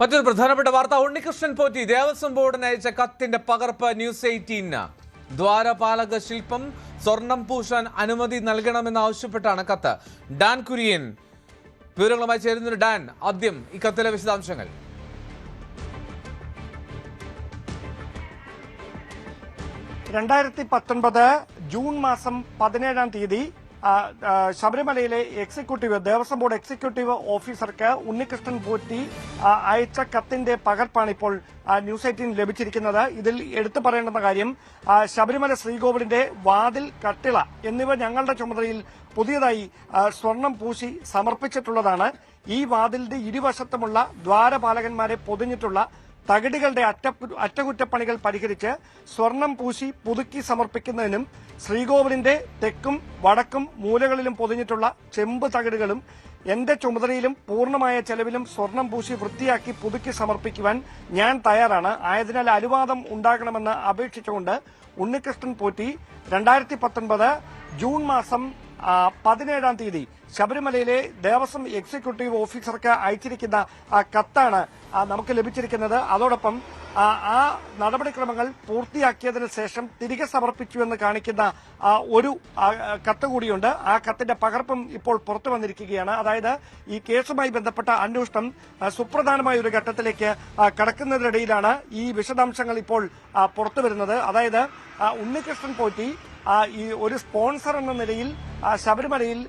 മറ്റൊരു പ്രധാനപ്പെട്ട വാർത്ത. ഉണ്ണികൃഷ്ണൻ പോറ്റി ദേവസ്വം ബോർഡിന് അയച്ച കത്തിന്റെ പകർപ്പ് ന്യൂസ് എയ്റ്റീന്. ദ്വാരപാലക ശില്പം സ്വർണം പൂശാൻ അനുമതി നൽകണമെന്ന് ആവശ്യപ്പെട്ടാണ് കത്ത്. ഡാൻ കുര്യൻ. വിവരങ്ങളുമായി ചേരുന്നൊരു ഡാൻ. ആദ്യം ഈ കത്തിലെ വിശദാംശങ്ങൾ. രണ്ടായിരത്തി പത്തൊൻപത് ജൂൺ മാസം പതിനേഴാം തീയതി ശബരിമലയിലെ എക്സിക്യൂട്ടീവ് ദേവസ്വം ബോർഡ് എക്സിക്യൂട്ടീവ് ഓഫീസർക്ക് ഉണ്ണികൃഷ്ണൻ പോറ്റി അയച്ച കത്തിന്റെ പകർപ്പാണ് ഇപ്പോൾ ന്യൂസ് എയ്റ്റീൻ ലഭിച്ചിരിക്കുന്നത്. ഇതിൽ എടുത്തു പറയേണ്ടുന്ന കാര്യം ശബരിമല ശ്രീകോവിലിന്റെ വാതിൽ കട്ടിള എന്നിവ ഞങ്ങളുടെ ചുമതലയിൽ പുതിയതായി സ്വർണം പൂശി സമർപ്പിച്ചിട്ടുള്ളതാണ്. ഈ വാതിലിന്റെ ഇരുവശത്തുമുള്ള ദ്വാരപാലകന്മാരെ പൊതിഞ്ഞിട്ടുള്ള തകിടുകളുടെ അറ്റ അറ്റകുറ്റപ്പണികൾ പരിഹരിച്ച് സ്വർണം പൂശി പുതുക്കി സമർപ്പിക്കുന്നതിനും ശ്രീകോവിലിന്റെ തെക്കും വടക്കും മൂലകളിലും പൊതിഞ്ഞിട്ടുള്ള ചെമ്പ് തകിടുകളും എന്റെ ചുമതലയിലും പൂർണമായ ചെലവിലും സ്വർണം പൂശി വൃത്തിയാക്കി പുതുക്കി സമർപ്പിക്കുവാൻ ഞാൻ തയ്യാറാണ്. ആയതിനാൽ അനുവാദം ഉണ്ടാകണമെന്ന് അപേക്ഷിച്ചുകൊണ്ട് ഉണ്ണികൃഷ്ണൻ പോറ്റി രണ്ടായിരത്തി പത്തൊൻപത് ജൂൺ മാസം പതിനേഴാം തീയതി ശബരിമലയിലെ ദേവസ്വം എക്സിക്യൂട്ടീവ് ഓഫീസർക്ക് അയച്ചിരിക്കുന്ന കത്താണ് നമുക്ക് ലഭിച്ചിരിക്കുന്നത്. അതോടൊപ്പം ആ, നടപടിക്രമങ്ങൾ പൂർത്തിയാക്കിയതിന് ശേഷം തിരികെ സമർപ്പിച്ചു എന്ന് കാണിക്കുന്ന ഒരു കത്ത് കൂടിയുണ്ട്. ആ കത്തിന്റെ പകർപ്പും ഇപ്പോൾ പുറത്തു വന്നിരിക്കുകയാണ്. അതായത് ഈ കേസുമായി ബന്ധപ്പെട്ട അന്വേഷണം സുപ്രധാനമായ ഒരു ഘട്ടത്തിലേക്ക് കടക്കുന്നതിനിടയിലാണ് ഈ വിശദാംശങ്ങൾ ഇപ്പോൾ പുറത്തു വരുന്നത്. അതായത് ഉണ്ണികൃഷ്ണൻ പോറ്റി ഈ ഒരു സ്പോൺസർ എന്ന നിലയിൽ ശബരിമലയിൽ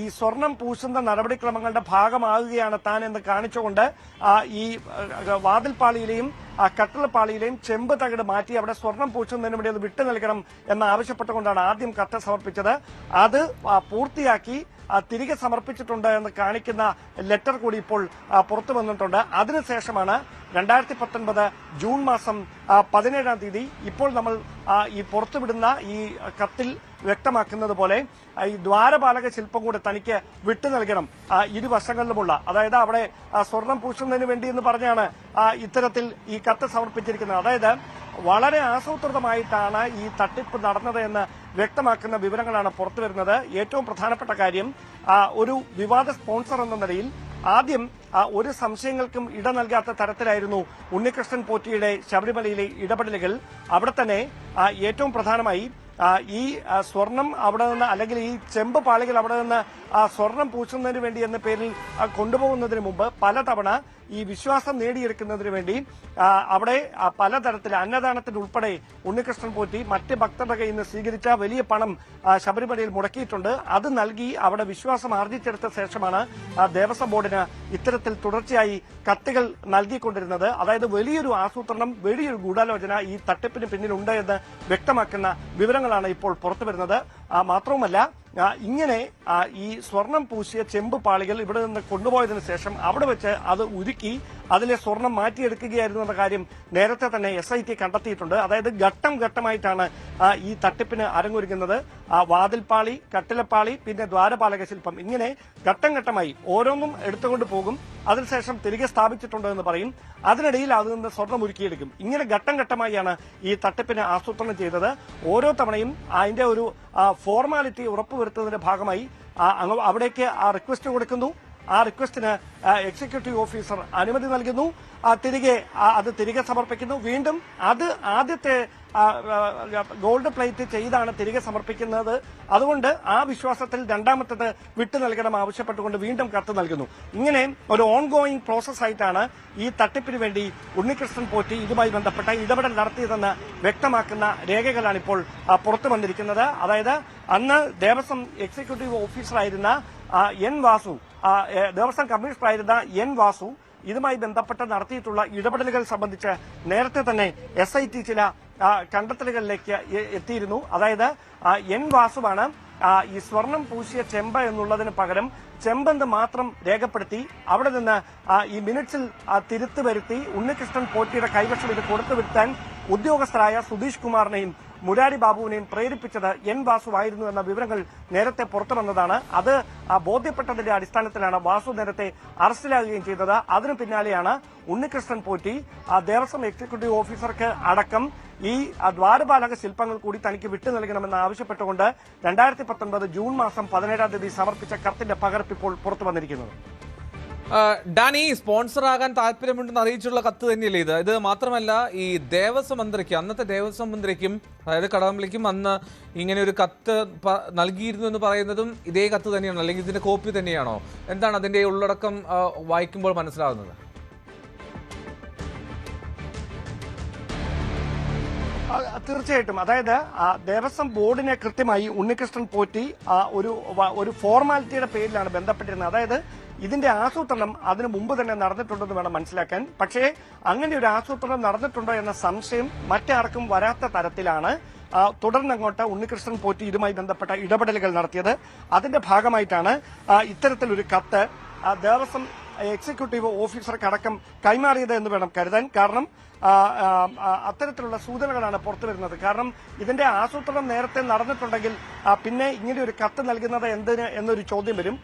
ഈ സ്വർണം പൂശുന്ന നടപടിക്രമങ്ങളുടെ ഭാഗമാകുകയാണ് താൻ എന്ന് കാണിച്ചുകൊണ്ട് ഈ വാതിൽപ്പാളിയിലെയും ആ കട്ടിളപ്പാളിയിലെയും ചെമ്പ് തകിട് മാറ്റി അവിടെ സ്വർണം പൂശുന്നതിന് വേണ്ടി അത് വിട്ടു നൽകണം എന്ന് ആവശ്യപ്പെട്ടുകൊണ്ടാണ് ആദ്യം കത്ത് സമർപ്പിച്ചത്. അത് പൂർത്തിയാക്കി തിരികെ സമർപ്പിച്ചിട്ടുണ്ട് എന്ന് കാണിക്കുന്ന ലെറ്റർ കൂടി ഇപ്പോൾ പുറത്തു വന്നിട്ടുണ്ട്. അതിനുശേഷമാണ് രണ്ടായിരത്തി പത്തൊൻപത് ജൂൺ മാസം പതിനേഴാം തീയതി ഇപ്പോൾ നമ്മൾ ഈ പുറത്തുവിടുന്ന ഈ കത്തിൽ വ്യക്തമാക്കുന്നത് പോലെ ഈ ദ്വാരപാലക ശില്പം കൂടെ തനിക്ക് വിട്ടു നൽകണം ഇരുവശങ്ങളിലുമുള്ള അതായത് അവിടെ സ്വർണം പൂശുന്നതിന് വേണ്ടി എന്ന് പറഞ്ഞാണ് ഇത്തരത്തിൽ ഈ കത്ത് സമർപ്പിച്ചിരിക്കുന്നത്. അതായത് വളരെ ആസൂത്രിതമായിട്ടാണ് ഈ തട്ടിപ്പ് നടന്നത് എന്ന് വ്യക്തമാക്കുന്ന വിവരങ്ങളാണ് പുറത്തുവരുന്നത്. ഏറ്റവും പ്രധാനപ്പെട്ട കാര്യം ഒരു വിവാദ സ്പോൺസർ എന്ന നിലയിൽ ആദ്യം ഒരു സംശയങ്ങൾക്കും ഇട നൽകാത്ത തരത്തിലായിരുന്നു ഉണ്ണികൃഷ്ണൻ പോറ്റിയുടെ ശബരിമലയിലെ ഇടപെടലുകൾ. അവിടെ തന്നെ ഏറ്റവും പ്രധാനമായി ഈ സ്വർണം അവിടെ നിന്ന് അല്ലെങ്കിൽ ഈ ചെമ്പ് പാളികൾ അവിടെ നിന്ന് സ്വർണം പൂശുന്നതിന് വേണ്ടി എന്ന പേരിൽ കൊണ്ടുപോകുന്നതിന് മുമ്പ് പലതവണ ഈ വിശ്വാസം നേടിയെടുക്കുന്നതിന് വേണ്ടി അവിടെ പലതരത്തിൽ അന്നദാനത്തിന് ഉൾപ്പെടെ ഉണ്ണികൃഷ്ണൻ പോറ്റി മറ്റ് ഭക്തരുടെ കയ്യിൽ നിന്ന് സ്വീകരിച്ച വലിയ പണം ശബരിമലയിൽ മുടക്കിയിട്ടുണ്ട്. അത് നൽകി അവിടെ വിശ്വാസം ആർജിച്ചെടുത്ത ശേഷമാണ് ദേവസ്വം ബോർഡിന് ഇത്തരത്തിൽ തുടർച്ചയായി കത്തുകൾ നൽകിക്കൊണ്ടിരുന്നത്. അതായത് വലിയൊരു ആസൂത്രണം വലിയൊരു ഗൂഢാലോചന ഈ തട്ടിപ്പിന് പിന്നിലുണ്ട് എന്ന് വ്യക്തമാക്കുന്ന വിവരങ്ങളാണ് ഇപ്പോൾ പുറത്തുവരുന്നത്. മാത്രവുമല്ല ഇങ്ങനെ ഈ സ്വർണം പൂശിയ ചെമ്പ് പാളികൾ ഇവിടെ നിന്ന് കൊണ്ടുപോയതിനു ശേഷം അവിടെ വെച്ച് അത് ഉരുക്കി അതിലെ സ്വർണം മാറ്റിയെടുക്കുകയായിരുന്നു എന്ന കാര്യം നേരത്തെ തന്നെ എസ് ഐ ടി കണ്ടെത്തിയിട്ടുണ്ട്. അതായത് ഘട്ടം ഘട്ടമായിട്ടാണ് ഈ തട്ടിപ്പിന് അരങ്ങൊരുക്കുന്നത് ആ, വാതിൽപ്പാളി കട്ടിലപ്പാളി പിന്നെ ദ്വാരപാലക ശില്പം ഇങ്ങനെ ഘട്ടം ഘട്ടമായി ഓരോന്നും എടുത്തുകൊണ്ട് പോകും. അതിനുശേഷം തിരികെ സ്ഥാപിച്ചിട്ടുണ്ട് എന്ന് പറയും. അതിനിടയിൽ അതിൽ നിന്ന് സ്വർണം ഒരുക്കിയെടുക്കും ഇങ്ങനെ ഘട്ടം ഘട്ടമായാണ് ഈ തട്ടിപ്പിന് ആസൂത്രണം ചെയ്തത്. ഓരോ തവണയും അതിന്റെ ഒരു ഫോർമാലിറ്റി ഉറപ്പുവരുത്തുന്നതിന്റെ ഭാഗമായി അവിടേക്ക് ആ റിക്വസ്റ്റ് കൊടുക്കുന്നു. ആ റിക്വസ്റ്റിന് എക്സിക്യൂട്ടീവ് ഓഫീസർ അനുമതി നൽകുന്നു. തിരികെ അത് തിരികെ സമർപ്പിക്കുന്നു. വീണ്ടും അത് ആദ്യത്തെ ഗോൾഡ് പ്ലേറ്റ് ചെയ്താണ് തിരികെ സമർപ്പിക്കുന്നത്. അതുകൊണ്ട് ആ വിശ്വാസത്തിൽ രണ്ടാമത്തേത് വിട്ടു നൽകണം ആവശ്യപ്പെട്ടുകൊണ്ട് വീണ്ടും കത്ത് നൽകുന്നു. ഇങ്ങനെ ഒരു ഓൺ ഗോയിങ് പ്രോസസ്സായിട്ടാണ് ഈ തട്ടിപ്പിന് വേണ്ടി ഉണ്ണികൃഷ്ണൻ പോറ്റി ഇതുമായി ബന്ധപ്പെട്ട ഇടപെടൽ നടത്തിയതെന്ന് വ്യക്തമാക്കുന്ന രേഖകളാണ് ഇപ്പോൾ പുറത്തു വന്നിരിക്കുന്നത്. അതായത് അന്ന് ദേവസ്വം എക്സിക്യൂട്ടീവ് ഓഫീസറായിരുന്ന എൻ വാസു ദേവസ്വം കമ്മീഷണറായിരുന്ന എൻ വാസു ഇതുമായി ബന്ധപ്പെട്ട് നടത്തിയിട്ടുള്ള ഇടപെടലുകൾ സംബന്ധിച്ച് നേരത്തെ തന്നെ എസ് ഐ ടി ചില കണ്ടെത്തലുകളിലേക്ക് എത്തിയിരുന്നു. അതായത് എൻ വാസുവാണ് ഈ സ്വർണം പൂശിയ ചെമ്പ എന്നുള്ളതിന് പകരം ചെമ്പെന്ന് മാത്രം രേഖപ്പെടുത്തി അവിടെ നിന്ന് ഈ മിനിറ്റ്സിൽ തിരുത്ത് വരുത്തി ഉണ്ണികൃഷ്ണൻ പോറ്റിയുടെ കൈവശം ഇത് കൊടുത്തു വരുത്താൻ ഉദ്യോഗസ്ഥരായ സുധീഷ് കുമാറിനെയും മുരാരി ബാബുവിനെയും പ്രേരിപ്പിച്ചത് എൻ വാസുവായിരുന്നു എന്ന വിവരങ്ങൾ നേരത്തെ പുറത്തു വന്നതാണ്. അത് ബോധ്യപ്പെട്ടതിന്റെ അടിസ്ഥാനത്തിലാണ് വാസു നേരത്തെ അറസ്റ്റിലാകുകയും ചെയ്തത്. അതിനു പിന്നാലെയാണ് ഉണ്ണികൃഷ്ണൻ പോറ്റി ദേവസ്വം എക്സിക്യൂട്ടീവ് ഓഫീസർക്ക് അടക്കം ഈ ദ്വാരപാലക ശില്പങ്ങൾ കൂടി തനിക്ക് വിട്ടു നൽകണമെന്ന് ആവശ്യപ്പെട്ടുകൊണ്ട് രണ്ടായിരത്തി പത്തൊൻപത് ജൂൺ മാസം പതിനേഴാം തീയതി സമർപ്പിച്ച കത്തിന്റെ പകർപ്പ് ഇപ്പോൾ പുറത്തു വന്നിരിക്കുന്നത്. ഡാനി സ്പോൺസർ ആകാൻ താല്പര്യമുണ്ടെന്ന് അറിയിച്ചുള്ള കത്ത് തന്നെയല്ലേ ഇത്? ഇത് മാത്രമല്ല ഈ ദേവസ്വം മന്ത്രിക്ക് അന്നത്തെ ദേവസ്വം മന്ത്രിക്കും അതായത് കടകംപള്ളിക്കും അന്ന് ഇങ്ങനെ ഒരു കത്ത് നൽകിയിരുന്നു എന്ന് പറയുന്നതും ഇതേ കത്ത് തന്നെയാണോ അല്ലെങ്കിൽ ഇതിന്റെ കോപ്പി തന്നെയാണോ? എന്താണ് അതിന്റെ ഉള്ളടക്കം വായിക്കുമ്പോൾ മനസ്സിലാകുന്നത് തീർച്ചയായിട്ടും. അതായത് ദേവസ്വം ബോർഡിനെ കൃത്യമായി ഉണ്ണികൃഷ്ണൻ പോറ്റി ഒരു ഒരു ഫോർമാലിറ്റിയുടെ പേരിലാണ് ബന്ധപ്പെട്ടിരുന്നത്. അതായത് ഇതിന്റെ ആസൂത്രണം അതിനു മുമ്പ് തന്നെ നടന്നിട്ടുണ്ടെന്ന് വേണം മനസ്സിലാക്കാൻ. പക്ഷേ അങ്ങനെ ഒരു ആസൂത്രണം നടന്നിട്ടുണ്ടോ എന്ന സംശയം മറ്റാർക്കും വരാത്ത തരത്തിലാണ് തുടർന്നങ്ങോട്ട് ഉണ്ണികൃഷ്ണൻ പോറ്റി ഇതുമായി ബന്ധപ്പെട്ട ഇടപെടലുകൾ നടത്തിയത്. അതിന്റെ ഭാഗമായിട്ടാണ് ഇത്തരത്തിലൊരു കത്ത് ദേവസ്വം എക്സിക്യൂട്ടീവ് ഓഫീസർക്ക് അടക്കം കൈമാറിയത് എന്ന് വേണം കരുതാൻ. കാരണം അത്തരത്തിലുള്ള സൂചനകളാണ് പുറത്തു വരുന്നത്. കാരണം ഇതിന്റെ ആസൂത്രണം നേരത്തെ നടന്നിട്ടുണ്ടെങ്കിൽ പിന്നെ ഇങ്ങനെ ഒരു കത്ത് നൽകുന്നത് എന്തിന് എന്നൊരു ചോദ്യം വരും.